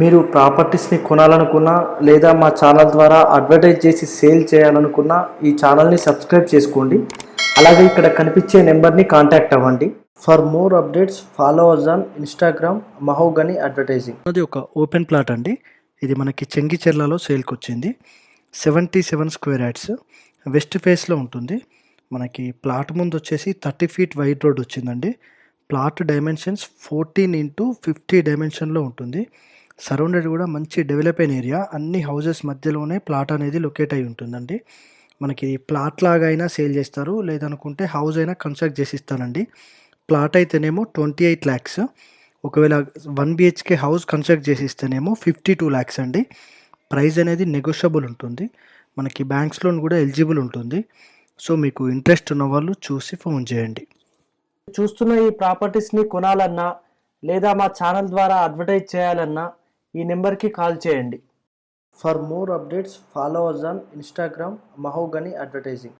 మీరు ప్రాపర్టీస్ని కొనాలనుకున్నా లేదా మా ఛానల్ ద్వారా అడ్వర్టైజ్ చేసి సేల్ చేయాలనుకున్నా ఈ ఛానల్ని సబ్స్క్రైబ్ చేసుకోండి. అలాగే ఇక్కడ కనిపించే నెంబర్ని కాంటాక్ట్ అవ్వండి. For more updates follow us on Instagram Mahogany advertising. అది ఒక ఓపెన్ ప్లాట్ అండి. ఇది మనకి చెంగిచెర్లలో సేల్కి వచ్చింది. Seventy seven square yards west ఫేస్లో ఉంటుంది. మనకి ప్లాట్ ముందు వచ్చేసి థర్టీ ఫీట్ వైడ్ రోడ్ వచ్చిందండి. Plot dimensions fourteen into fifty డైమెన్షన్లో ఉంటుంది. సరౌండెడ్ కూడా మంచి డెవలప్ అయిన ఏరియా. అన్ని హౌజెస్ మధ్యలోనే ప్లాట్ అనేది లొకేట్ అయి ఉంటుందండి. మనకి ప్లాట్ లాగా అయినా సేల్ చేస్తారు. లేదనుకుంటే హౌస్ అయినా కన్స్ట్రక్ట్ చేసి ఇస్తానండి ప్లాట్ అయితేనేమో ట్వంటీ ఎయిట్ ల్యాక్స్. ఒకవేళ వన్ బిహెచ్కే హౌస్ కన్స్ట్రక్ట్ చేసి ఇస్తేనేమో ఫిఫ్టీ టూ ల్యాక్స్ అండి. ప్రైస్ అనేది నెగోషియబుల్ ఉంటుంది. మనకి బ్యాంక్స్ లోన్ కూడా ఎలిజిబుల్ ఉంటుంది. సో మీకు ఇంట్రెస్ట్ ఉన్న వాళ్ళు చూసి ఫోన్ చేయండి. చూస్తున్న ఈ ప్రాపర్టీస్ని కొనాలన్నా లేదా మా ఛానల్ ద్వారా అడ్వర్టైజ్ చేయాలన్నా ఈ నెంబర్కి కాల్ చేయండి. For more updates follow us on Instagram Mahogany advertising.